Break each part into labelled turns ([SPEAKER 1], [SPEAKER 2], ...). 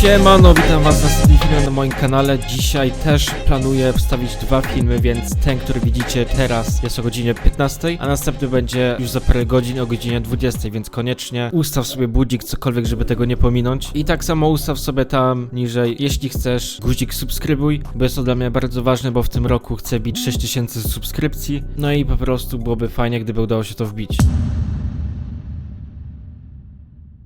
[SPEAKER 1] Siemano, witam was na następnym filmie na moim kanale. Dzisiaj też planuję wstawić dwa filmy, więc ten, który widzicie teraz jest o godzinie 15, a następny będzie już za parę godzin o godzinie 20, więc koniecznie ustaw sobie budzik, cokolwiek, żeby tego nie pominąć. I tak samo ustaw sobie tam niżej, jeśli chcesz, guzik subskrybuj, bo jest to dla mnie bardzo ważne, bo w tym roku chcę bić 6000 subskrypcji. No i po prostu byłoby fajnie, gdyby udało się to wbić.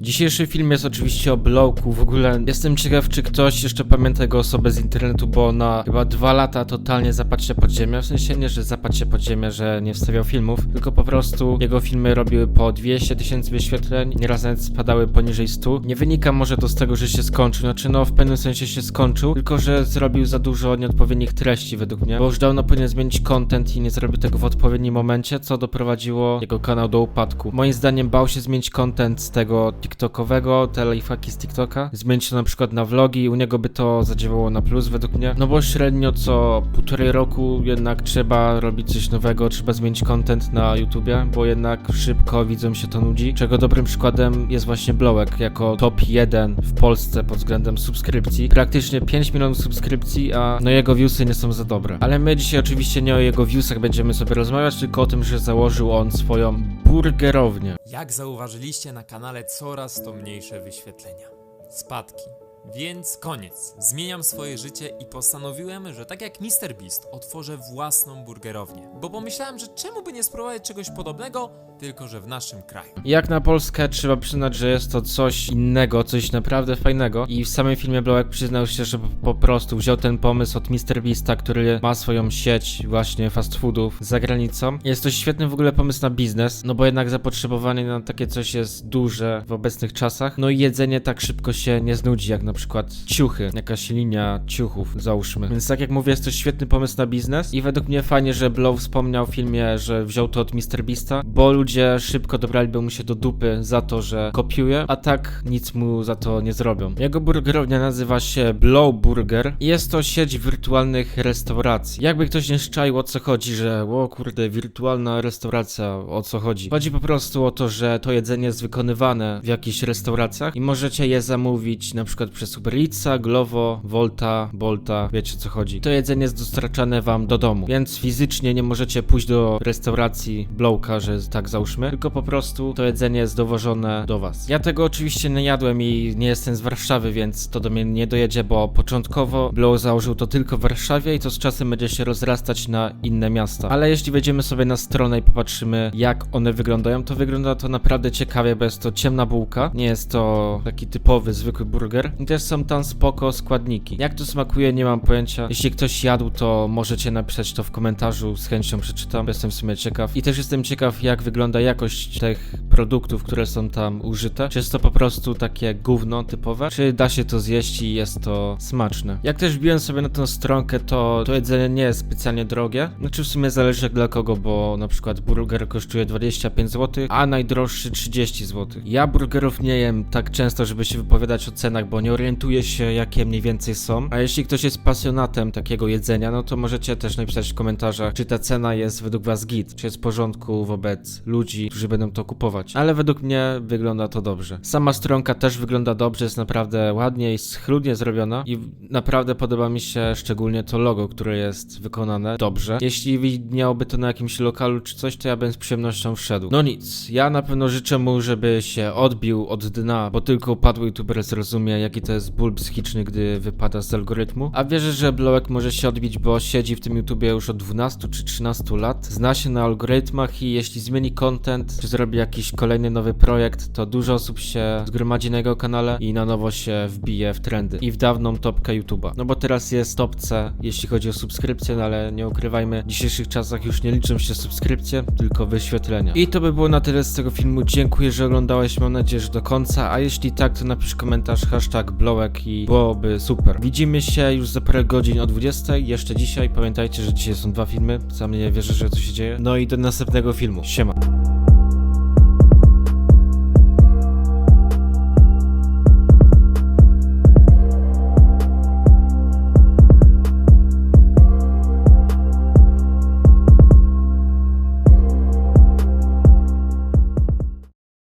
[SPEAKER 1] Dzisiejszy film jest oczywiście o Blowku. W ogóle jestem ciekaw, czy ktoś jeszcze pamięta jego osobę z internetu, bo na chyba dwa lata totalnie zapadł się pod ziemię. W sensie nie, że zapadł się pod ziemię, że nie wstawiał filmów, tylko po prostu jego filmy robiły po 200 tysięcy wyświetleń, nieraz nawet spadały poniżej 100. Nie wynika może to z tego, że się skończył, znaczy no w pewnym sensie się skończył, tylko że zrobił za dużo nieodpowiednich treści według mnie, bo już dawno powinien zmienić content i nie zrobił tego w odpowiednim momencie, co doprowadziło jego kanał do upadku. Moim zdaniem bał się zmienić content z tego TikTokowego, te lifehacki z TikToka, zmienić to na przykład na vlogi, u niego by to zadziałało na plus według mnie, no bo średnio co półtorej roku jednak trzeba robić coś nowego, trzeba zmienić content na YouTubie, bo jednak szybko widzom się to nudzi, czego dobrym przykładem jest właśnie Blowek, jako top 1 w Polsce pod względem subskrypcji, praktycznie 5 milionów subskrypcji, a no jego viewsy nie są za dobre. Ale my dzisiaj oczywiście nie o jego viewsach będziemy sobie rozmawiać, tylko o tym, że założył on swoją burgerownię.
[SPEAKER 2] Jak zauważyliście na kanale coraz to mniejsze wyświetlenia. Spadki. Więc koniec. Zmieniam swoje życie i postanowiłem, że tak jak MrBeast otworzę własną burgerownię. Bo pomyślałem, że czemu by nie spróbować czegoś podobnego, tylko że w naszym kraju.
[SPEAKER 1] Jak na Polskę trzeba przyznać, że jest to coś innego, coś naprawdę fajnego i w samym filmie Blowek przyznał się, że po, prostu wziął ten pomysł od MrBeasta, który ma swoją sieć właśnie fast foodów za granicą. Jest to świetny w ogóle pomysł na biznes, no bo jednak zapotrzebowanie na takie coś jest duże w obecnych czasach, no i jedzenie tak szybko się nie znudzi, jak na przykład ciuchy, jakaś linia ciuchów, załóżmy. Więc tak jak mówię, jest to świetny pomysł na biznes i według mnie fajnie, że Blow wspomniał w filmie, że wziął to od MrBeasta, bo ludzie szybko dobraliby mu się do dupy za to, że kopiuje, a tak nic mu za to nie zrobią. Jego burgerownia nazywa się Blow Burger i jest to sieć wirtualnych restauracji. Jakby ktoś nie szczaił o co chodzi, że o kurde, wirtualna restauracja, o co chodzi? Chodzi po prostu o to, że to jedzenie jest wykonywane w jakichś restauracjach i możecie je zamówić na przykład przez Uber Eatsa, Glovo, Volta, Bolta, wiecie co chodzi. To jedzenie jest dostarczane wam do domu, więc fizycznie nie możecie pójść do restauracji Blowka, że tak załóżmy, tylko po prostu to jedzenie jest dowożone do was. Ja tego oczywiście nie jadłem i nie jestem z Warszawy, więc to do mnie nie dojedzie, bo początkowo Blow założył to tylko w Warszawie i to z czasem będzie się rozrastać na inne miasta. Ale jeśli wejdziemy sobie na stronę i popatrzymy jak one wyglądają, to wygląda to naprawdę ciekawie, bo jest to ciemna bułka, nie jest to taki typowy, zwykły burger i też są tam spoko składniki. Jak to smakuje, nie mam pojęcia. Jeśli ktoś jadł, to możecie napisać to w komentarzu, z chęcią przeczytam, jestem w sumie ciekaw. I też jestem ciekaw, jak wygląda jakość tych produktów, które są tam użyte. Czy jest to po prostu takie gówno typowe, czy da się to zjeść i jest to smaczne. Jak też wbiłem sobie na tą stronkę, to to jedzenie nie jest specjalnie drogie. Znaczy w sumie zależy jak dla kogo, bo na przykład burger kosztuje 25 zł, a najdroższy 30 zł. Ja burgerów nie jem tak często, żeby się wypowiadać o cenach, bo nie orientuję się jakie mniej więcej są. A jeśli ktoś jest pasjonatem takiego jedzenia, no to możecie też napisać w komentarzach, czy ta cena jest według was git, czy jest w porządku wobec ludzi, którzy będą to kupować. Ale według mnie wygląda to dobrze. Sama stronka też wygląda dobrze, jest naprawdę ładnie i schludnie zrobiona i naprawdę podoba mi się szczególnie to logo, które jest wykonane dobrze. Jeśli widniałoby to na jakimś lokalu czy coś, to ja bym z przyjemnością wszedł. No nic, ja na pewno życzę mu, żeby się odbił od dna, bo tylko upadły youtuber zrozumie, jaki to jest ból psychiczny, gdy wypada z algorytmu. A wierzę, że Blowek może się odbić, bo siedzi w tym YouTubie już od 12 czy 13 lat. Zna się na algorytmach i jeśli zmieni content, czy zrobi jakiś kolejny nowy projekt, to dużo osób się zgromadzi na jego kanale i na nowo się wbije w trendy i w dawną topkę YouTuba. No bo teraz jest topce, jeśli chodzi o subskrypcje, no ale nie ukrywajmy, w dzisiejszych czasach już nie liczą się subskrypcje, tylko wyświetlenia. I to by było na tyle z tego filmu. Dziękuję, że oglądałeś, mam nadzieję, że do końca, a jeśli tak, to napisz komentarz hashtag Blowek i byłoby super. Widzimy się już za parę godzin o 20, jeszcze dzisiaj. Pamiętajcie, że dzisiaj są dwa filmy, sam nie wierzę, że to się dzieje. No i do następnego filmu. Siema.